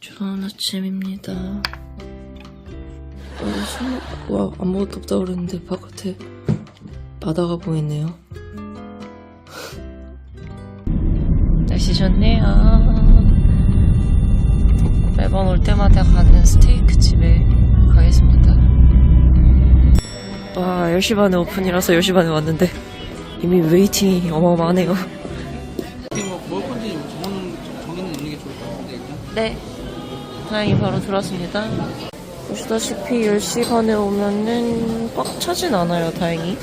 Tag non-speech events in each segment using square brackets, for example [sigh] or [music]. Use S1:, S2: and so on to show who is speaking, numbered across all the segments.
S1: 좋은 아침입니다. 어, 술 먹고 와, 아무것도 없다 그랬는데 바깥에 바다가 보이네요. [laughs] 날씨 좋네요. 매번 올 때마다 가는 스테이크 집에 가겠습니다. 와, 10시 반에 오픈이라서 10시 반에 왔는데 이미 웨이팅이 어마어마하네요. 네. 다행히 바로 들어왔습니다. 보시다시피 10시 반에 오면은 꽉 차진 않아요, 다행히.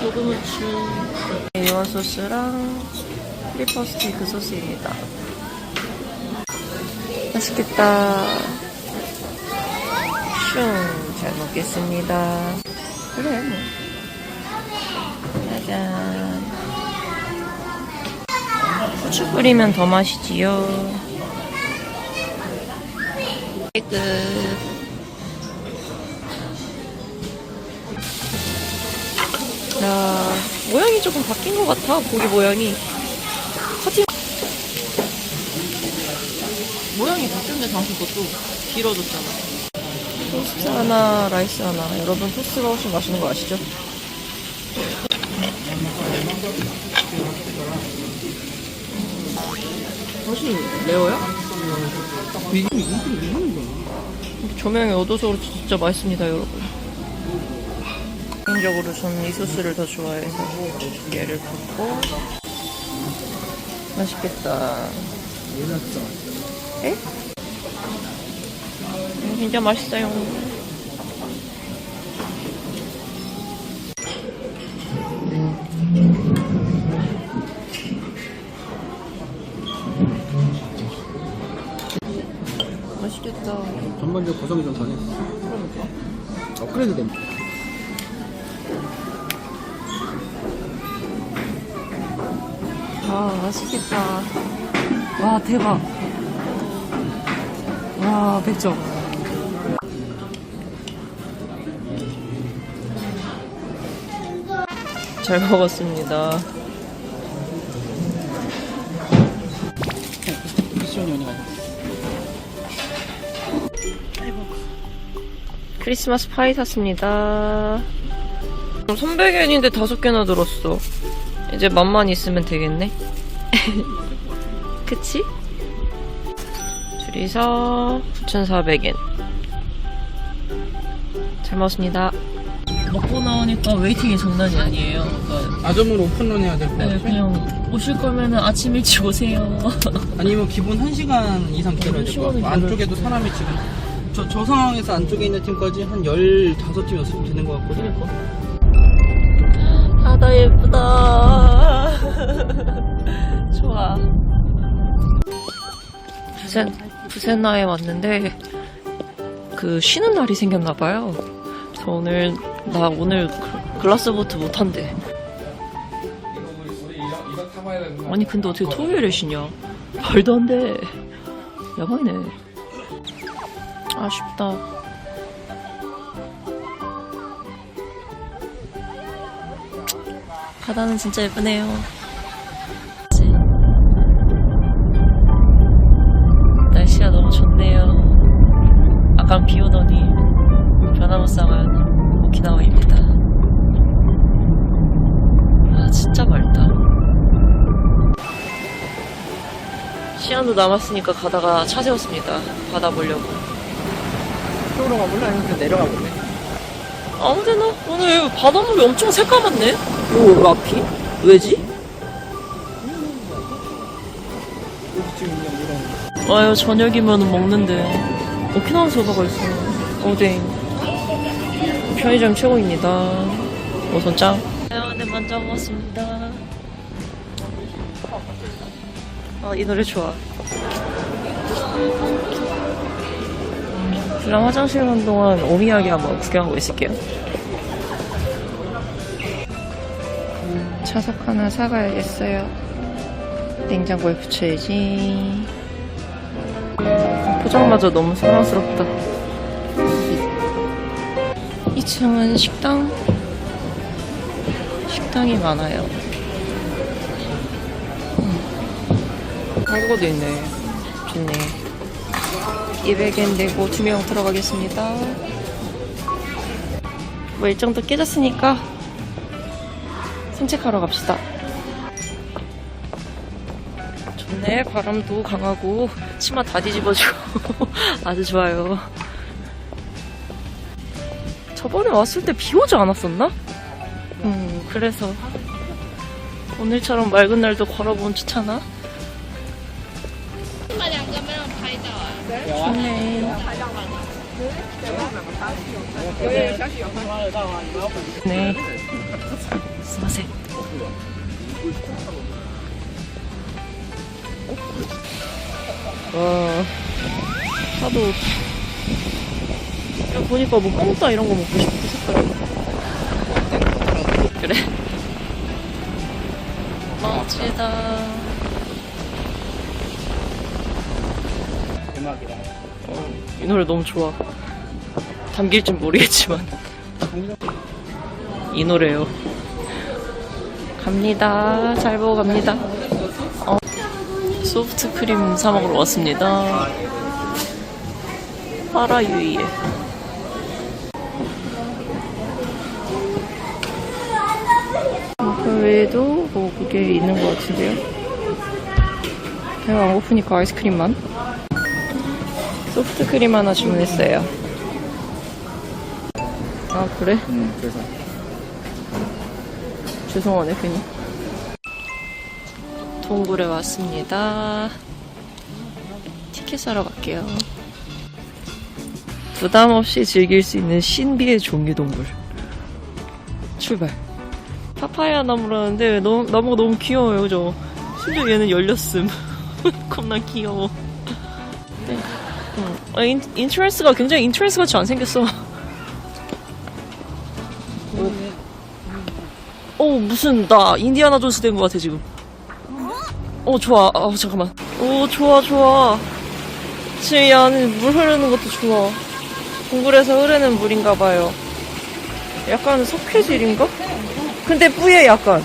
S1: 소금 후추, A1 소스랑 프리퍼 스테이크 소스입니다. 맛있겠다. 슝, 잘 먹겠습니다. 그래, 뭐. 짜잔. 후추 뿌리면 더 맛이지요. 끝. 야, 모양이 조금 바뀐 것 같아, 고기 모양이. 커팅. 모양이 바뀌었네, 당신 것도. 길어졌잖아. 토스트 하나, 라이스 하나. 여러분, 토스트가 훨씬 맛있는 거 아시죠? 맛이 레어야?
S2: 이거, 이거, 이거.
S1: 조명이 어두워서 그렇지 진짜 맛있습니다, 여러분. 개인적으로 저는 이 소스를 더 좋아해서 얘를 붓고 맛있겠다. 에? 음, 진짜 맛있어요. 맛있겠다.
S2: 전반적 구성이 좀 변했어. 업그레이드 된.
S1: 와, 맛있겠다. 와, 대박. 와, 100점. 잘 먹었습니다. 크리스마스 파이 샀습니다. 300엔인데 다섯 개나 들었어. 이제 맛만 있으면 되겠네. [laughs] 그치? 둘이서 9,400엔. 잘 먹었습니다. 먹고 나오니까 웨이팅이 장난이 아니에요. 그러니까
S2: 아점으로 오픈런 해야 될 것
S1: 네,
S2: 같아.
S1: 그냥 오실 거면은 아침 일찍 오세요. [laughs]
S2: 아니면 기본 1시간 이상 기다려야 될 것 같고.
S1: 시간은
S2: 안쪽에도 사람이 지금. 저, 저 상황에서 안쪽에 있는 팀까지 한 15팀 였으면 되는 것 같거든.
S1: 바 부센, 부센나에 왔는데, 그, 쉬는 날이 생겼나봐요. 그래서 오늘, 나 오늘 그- 글라스 보트 못한대. 아니, 근데 어떻게 토요일에 쉬냐? 말도 안 돼. 야방이네. 아쉽다. 바다는 진짜 예쁘네요. 시간도 남았으니까 가다가 차 세웠습니다. 바다 보려고.
S2: 쪽으로 가볼래? 아니면 내려가 볼래?
S1: 아무데나 오늘 바닷물이 엄청 새까맣네. 오 라피? 왜지? 아유 저녁이면 먹는데 오키나와 소바가 있어 오뎅 편의점 최고입니다 오선짱 네 먼저 먹었습니다 아, 이 노래 좋아. 그럼 화장실 간 동안 오미야기 한번 구경하고 있을게요. 자석 하나 사가야겠어요. 냉장고에 붙여야지. 포장마저 너무 사랑스럽다. 2층은 식당? 식당이 많아요. 한국어도 있네. 좋네. 200엔 내고 두 명 들어가겠습니다. 뭐 일정도 깨졌으니까 산책하러 갑시다. 좋네. 바람도 강하고 치마 다 뒤집어지고 [laughs] 아주 좋아요. 저번에 왔을 때 비 오지 않았었나? 음, 그래서 오늘처럼 맑은 날도 걸어보면 좋잖아. 좋네. 네. 스마세. 와, 하도 야, 보니까 뭐 뽕따 이런 거 먹고 싶었어요. 그래. 멋지다.
S2: 이
S1: 노래 너무 좋아. 담길 줄 모르겠지만. 이 노래요. 갑니다. 잘 보고 갑니다. 어, 소프트 크림 사 먹으러 왔습니다. 파라유이에. 그 외에도 뭐 그게 있는 것 같은데요. 배가 안 고프니까 아이스크림만. 소프트 크림 하나 주문했어요. 아 그래?
S2: 음, 그래서.
S1: 죄송하네 괜히. 동굴에 왔습니다. 티켓 사러 갈게요. 부담 없이 즐길 수 있는 신비의 종류 동굴. 출발. 파파야 나무라는데 너무, 나무가 너무 귀여워요, 그죠? 심지어 얘는 열렸음. [laughs] 겁나 귀여워. 네. 응. 아, 인, 인트레스가 굉장히 인트레스 같이 안 생겼어. 어 무슨 나 인디아나 존스 된 것 같아 지금. 어 좋아. 아 잠깐만. 오 좋아 좋아. 지금 이 안에 물 흐르는 것도 좋아. 동굴에서 흐르는 물인가 봐요. 약간 석회질인가? 근데 뿌예 약간.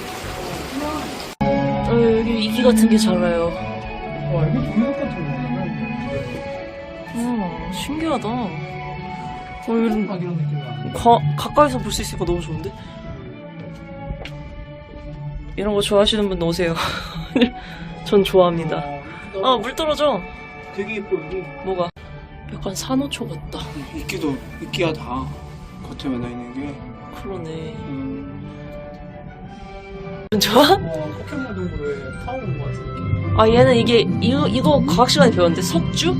S1: 어, 여기 이기 같은 게.
S2: 와, 이게 동력 같은 거구나.
S1: 음 신기하다. 어 이런
S2: 막 이런 느낌이야.
S1: 가, 가까이서 볼 수 있으니까 너무 좋은데? 이런 거 좋아하시는 분 오세요. [laughs] 전 좋아합니다. 아, 물 떨어져.
S2: 되게 예뻐, 여기.
S1: 뭐가? 약간 산호초 같다.
S2: 이끼도, 이끼야 다. 겉에 매나 있는 게.
S1: 그러네.
S2: 음.
S1: 좋아?
S2: 어, 포켓몬 동굴에 타오 온것 같은 느낌.
S1: 아, 얘는 이게, 이거, 이거 과학 시간에 배웠는데, 석주?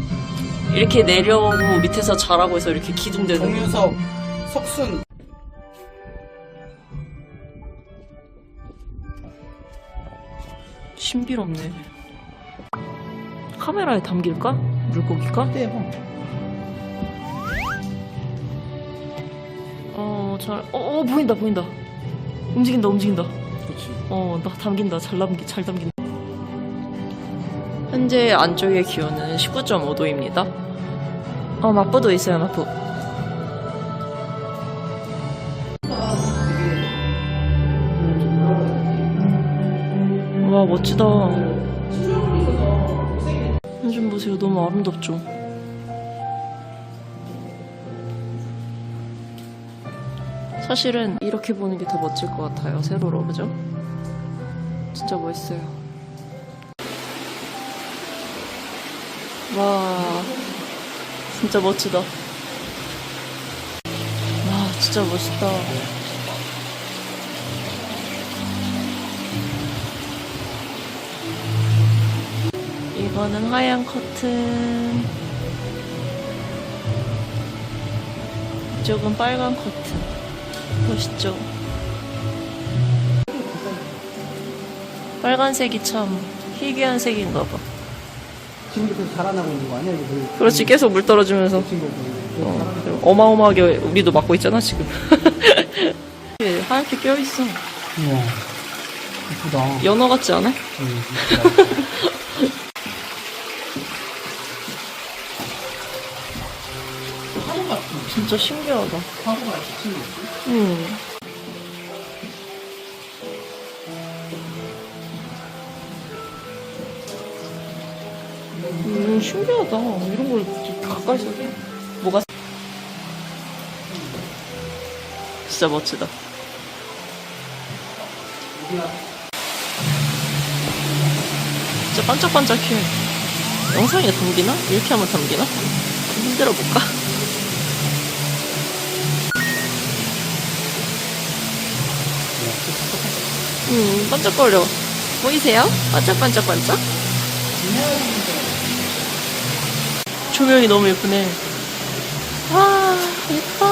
S1: 이렇게 내려오고 밑에서 자라고 해서 이렇게 기둥되는 거.
S2: 정유석, 석순.
S1: 신비롭네. 카메라에 담길까? 물고기가?
S2: 대박.
S1: 어, 잘, 어, 어, 보인다, 보인다. 움직인다, 움직인다.
S2: 그렇지.
S1: 어, 나 담긴다. 잘 담기, 잘 담긴다. 현재 안쪽의 기온은 19.5도입니다. 어, 마포도 있어요, 마포. 와, 멋지다. 좀 보세요. 너무 아름답죠? 사실은 이렇게 보는 게 더 멋질 것 같아요. 세로로, 그죠? 진짜 멋있어요. 와, 진짜 멋지다. 와, 진짜 멋있다. 이거는 하얀 커튼. 이쪽은 빨간 커튼. 멋있죠? 빨간색이 참 희귀한 색인가 봐.
S2: 지금부터 자라나고 있는 거 아니야? 물-
S1: 그렇지, 계속 물 떨어지면서.
S2: 친구들.
S1: 어, 어마어마하게 우리도 맞고 있잖아, 지금. 이게 [laughs] 하얗게 껴있어.
S2: 우와. 이쁘다.
S1: 연어 같지 않아?
S2: 음,
S1: 진짜 신기하다.
S2: 화구가 지친 거지?
S1: 음. 음, 신기하다. 이런 걸 가까이서. 뭐가. 진짜 멋지다. 진짜 반짝반짝해. 영상에 담기나? 이렇게 하면 담기나? 좀 힘들어 볼까? 음, 반짝거려. 보이세요? 반짝반짝반짝? 조명이 너무 예쁘네. 와, 예뻐.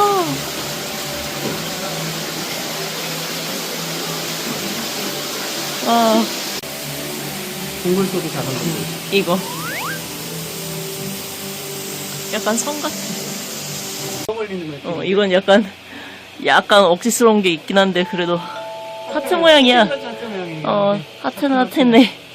S1: 아,
S2: 동물 속에 자란 거.
S1: 이거. 약간 성 같아.
S2: 똥 흘리는 거.
S1: 어, 이건 약간, 약간 억지스러운 게 있긴 한데, 그래도. 하트 모양이야.
S2: 모양이.
S1: 어, 하트는 하트네.